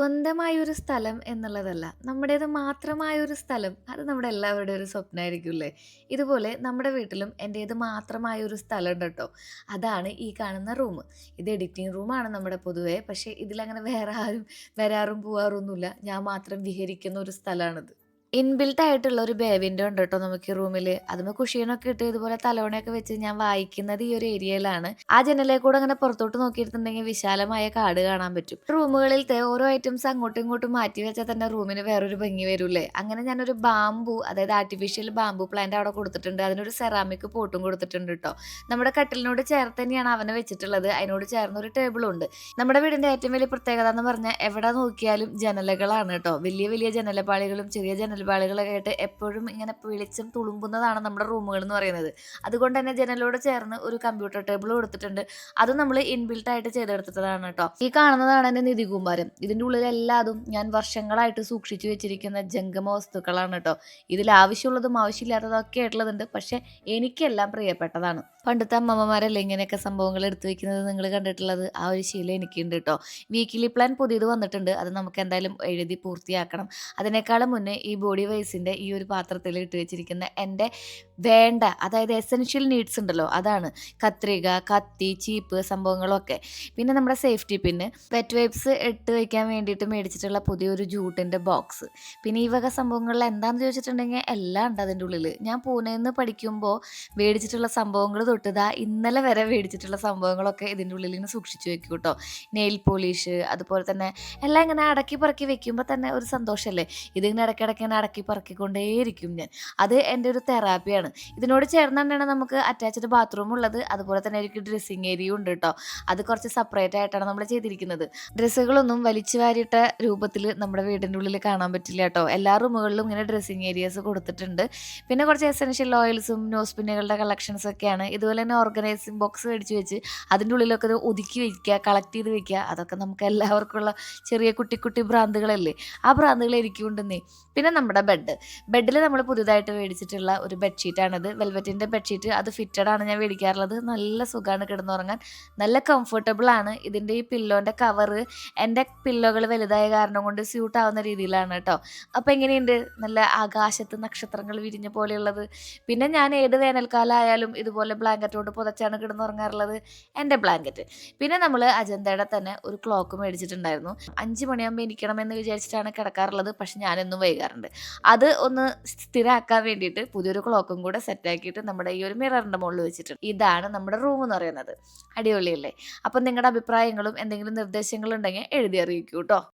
സ്വന്തമായ ഒരു സ്ഥലം എന്നുള്ളതല്ല. നമ്മുടേത് മാത്രമായ ഒരു സ്ഥലം അത് നമ്മുടെ എല്ലാവരുടെ ഒരു സ്വപ്നമായിരിക്കുമല്ലേ ഇതുപോലെ നമ്മുടെ വീട്ടിലും എന്റേത് മാത്രമായ ഒരു സ്ഥലം ഉണ്ട് കേട്ടോ അതാണ് ഈ കാണുന്ന റൂം ഇത് എഡിറ്റിംഗ് റൂമാണ് നമ്മുടെ പൊതുവേ. പക്ഷേ ഇതിലങ്ങനെ വേറെ ആരും വരാറും പോവാറൊന്നുമില്ല. ഞാൻ മാത്രം വിഹരിക്കുന്ന ഒരു സ്ഥലാണിത്. ഇൻബിൽറ്റ് ആയിട്ടുള്ള ഒരു ബേ വിൻഡോ ഉണ്ട് കേട്ടോ നമുക്ക് ഈ റൂമിൽ അതുമ്പോൾ കുഷീനൊക്കെ ഇട്ട് ഇതുപോലെ തലോണയൊക്കെ വെച്ച് ഞാൻ വായിക്കുന്നത് ഈ ഒരു ഏരിയയിലാണ്. ആ ജനലിൽ കൂടെ അങ്ങനെ പുറത്തോട്ട് നോക്കിയിട്ടുണ്ടെങ്കിൽ വിശാലമായ കാട് കാണാൻ പറ്റും. റൂമുകളിലത്തെ ഓരോ ഐറ്റംസ് അങ്ങോട്ടും ഇങ്ങോട്ടും മാറ്റി വെച്ചാൽ തന്നെ റൂമിന് വേറൊരു ഭംഗി വരൂല്ലേ? അങ്ങനെ ഞാനൊരു ബാമ്പു അതായത് ആർട്ടിഫിഷ്യൽ ബാമ്പു പ്ലാന്റ് അവിടെ കൊടുത്തിട്ടുണ്ട്. അതിനൊരു സെറാമിക് പോട്ടും കൊടുത്തിട്ടുണ്ട് കേട്ടോ നമ്മുടെ കട്ടിലിനോട് ചേർത്ത് തന്നെയാണ് അവനെ വെച്ചിട്ടുള്ളത്. അതിനോട് ചേർന്ന ഒരു ടേബിളും ഉണ്ട്. നമ്മുടെ വീടിന്റെ ഏറ്റവും വലിയ പ്രത്യേകത എന്ന് പറഞ്ഞാൽ എവിടെ നോക്കിയാലും ജനലുകളാണ് കേട്ടോ വലിയ വലിയ ജനലപാളികളും ചെറിയ ജനൽപാളികളൊക്കെ ആയിട്ട് എപ്പോഴും ഇങ്ങനെ വെളിച്ചം തുളുമ്പുന്നതാണ് നമ്മുടെ റൂമുകൾ എന്ന് പറയുന്നത്. അതുകൊണ്ട് തന്നെ ജനലോട് ചേർന്ന് ഒരു കമ്പ്യൂട്ടർ ടേബിൾ കൊടുത്തിട്ടുണ്ട്. അത് നമ്മൾ ഇൻബിൽറ്റ് ആയിട്ട് ചെയ്തെടുത്തതാണ് ട്ടോ. ഈ കാണുന്നതാണ് എന്റെ നിധി ഇതിന്റെ ഉള്ളിൽ എല്ലാതും ഞാൻ വർഷങ്ങളായിട്ട് സൂക്ഷിച്ചു വെച്ചിരിക്കുന്ന ജംഗമ വസ്തുക്കളാണ് കേട്ടോ ഇതിൽ ആവശ്യമുള്ളതും ആവശ്യമില്ലാത്തതും ഒക്കെ ആയിട്ടുള്ളതുണ്ട്. പക്ഷേ എനിക്കെല്ലാം പ്രിയപ്പെട്ടതാണ്. പണ്ടത്തെ അമ്മമ്മമാരല്ലേ ഇങ്ങനെയൊക്കെ സംഭവങ്ങൾ എടുത്തു വെക്കുന്നത് നിങ്ങൾ കണ്ടിട്ടുള്ളത്. ആ ഒരു ശീലം എനിക്കുണ്ട് കേട്ടോ വീക്കിലി പ്ലാൻ പുതിയത് വന്നിട്ടുണ്ട്. അത് നമുക്ക് എന്തായാലും എഴുതി പൂർത്തിയാക്കണം. അതിനേക്കാളും മുന്നേ ഈ ബോഡി വൈസിന്റെ ഈ ഒരു പാത്രത്തിൽ ഇട്ട് വെച്ചിരിക്കുന്ന എന്റെ വേണ്ട അതായത് എസെൻഷ്യൽ നീഡ്സ് ഉണ്ടല്ലോ അതാണ്. കത്രിക, കത്തി, ചീപ്പ് സംഭവങ്ങളൊക്കെ. പിന്നെ നമ്മുടെ സേഫ്റ്റി പിന്ന്, വെറ്റ് വൈപ്സ് ഇട്ട് വയ്ക്കാൻ വേണ്ടിയിട്ട് മേടിച്ചിട്ടുള്ള പുതിയൊരു ജൂട്ടിന്റെ ബോക്സ്. പിന്നെ ഈ വക സംഭവങ്ങളിൽ എന്താണെന്ന് ചോദിച്ചിട്ടുണ്ടെങ്കിൽ എല്ലാം ഉണ്ട് അതിന്റെ ഉള്ളിൽ ഞാൻ പൂനെന്ന് പഠിക്കുമ്പോൾ മേടിച്ചിട്ടുള്ള സംഭവങ്ങൾ തൊട്ട് ഇതാ ഇന്നലെ വരെ മേടിച്ചിട്ടുള്ള സംഭവങ്ങളൊക്കെ ഇതിന്റെ ഉള്ളിൽ നിന്ന് സൂക്ഷിച്ചു വെക്കും കേട്ടോ നെയിൽ പോളിഷ് അതുപോലെ തന്നെ എല്ലാം ഇങ്ങനെ അടക്കി പറക്കി വെക്കുമ്പോൾ തന്നെ ഒരു സന്തോഷമല്ലേ ഇതിങ്ങനെ ഇടയ്ക്കിടയ്ക്ക് ഇങ്ങനെ അടക്കി പറക്കിക്കൊണ്ടേയിരിക്കും ഞാൻ. അത് എന്റെ ഒരു തെറാപ്പിയാണ്. ഇതിനോട് ചേർന്ന് തന്നെയാണ് നമുക്ക് അറ്റാച്ച്ഡ് ബാത്റൂം ഉള്ളത്. അതുപോലെ തന്നെ എനിക്ക് ഡ്രസ്സിങ് ഏരിയ ഉണ്ട് കേട്ടോ അത് കുറച്ച് സെപ്പറേറ്റ് ആയിട്ടാണ് നമ്മൾ ചെയ്തിരിക്കുന്നത്. ഡ്രസ്സുകളൊന്നും വലിച്ചു വാരിയിട്ട രൂപത്തിൽ നമ്മുടെ വീടിന്റെ ഉള്ളിൽ കാണാൻ പറ്റില്ല കേട്ടോ എല്ലാ റൂമുകളിലും ഇങ്ങനെ ഡ്രസ്സിങ് ഏരിയാസ് കൊടുത്തിട്ടുണ്ട്. പിന്നെ കുറച്ച് എസൻഷ്യൽ ഓയിൽസും നോസ് പിന്നുകളുടെ കളക്ഷൻസ് ഒക്കെയാണ്. ഇതുപോലെ തന്നെ ഓർഗനൈസിങ് ബോക്സ് മേടിച്ച് വെച്ച് അതിന്റെ ഉള്ളിലൊക്കെ ഒതുക്കി വയ്ക്കുക കളക്ട് ചെയ്ത് വെക്കുക അതൊക്കെ നമുക്ക് എല്ലാവർക്കും ഉള്ള ചെറിയ കുട്ടി കുട്ടി ഭ്രാന്തുകളല്ലേ? ആ ഭ്രാന്തുകൾ എനിക്കും ഉണ്ടെന്നേ. പിന്നെ നമ്മുടെ ബെഡ്. ബെഡിൽ നമ്മൾ പുതിയതായിട്ട് മേടിച്ചിട്ടുള്ള ഒരു ബെഡ്ഷീറ്റാണിത്. വെൽവെറ്റിന്റെ ബെഡ്ഷീറ്റ് അത് ഫിറ്റഡ് ആണ് ഞാൻ മേടിക്കാറുള്ളത്. നല്ല സുഖമാണ് കിടന്നുറങ്ങാൻ. നല്ല കംഫർട്ടബിൾ ആണ്. ഇതിന്റെ ഈ പില്ലോന്റെ കവറ് എന്റെ പില്ലോകൾ വലുതായ കാരണം കൊണ്ട് സ്യൂട്ട് ആവുന്ന രീതിയിലാണ് കേട്ടോ അപ്പോൾ എങ്ങനെയുണ്ട്? നല്ല ആകാശത്ത് നക്ഷത്രങ്ങൾ വിരിഞ്ഞ പോലെയുള്ളത്. പിന്നെ ഞാൻ ഏത് വേനൽക്കാലമായാലും ഇതുപോലെ ബ്ലാങ്കറ്റോട് പുതച്ചാണ് കിടന്നുറങ്ങാറുള്ളത്. എന്റെ ബ്ലാങ്കറ്റ്. പിന്നെ നമ്മൾ അജന്തയുടെ തന്നെ ഒരു ക്ലോക്ക് മേടിച്ചിട്ടുണ്ടായിരുന്നു. അഞ്ച് മണിയാകുമ്പോൾ എനിക്കണമെന്ന് വിചാരിച്ചിട്ടാണ് കിടക്കാറുള്ളത്. പക്ഷെ ഞാനെന്നും വൈകാറുണ്ട്. അത് ഒന്ന് സ്ഥിരമാക്കാൻ വേണ്ടിയിട്ട് പുതിയൊരു ക്ലോക്കും കൂടെ സെറ്റ് ആക്കിയിട്ട് നമ്മുടെ ഈ ഒരു മിററിന്റെ മുകളിൽ വെച്ചിട്ടുണ്ട്. ഇതാണ് നമ്മുടെ റൂം എന്ന് പറയുന്നത്. അടിപൊളിയല്ലേ? അപ്പം നിങ്ങളുടെ അഭിപ്രായങ്ങളും എന്തെങ്കിലും നിർദ്ദേശങ്ങളുണ്ടെങ്കിൽ എഴുതി അറിയിക്കൂ ട്ടോ.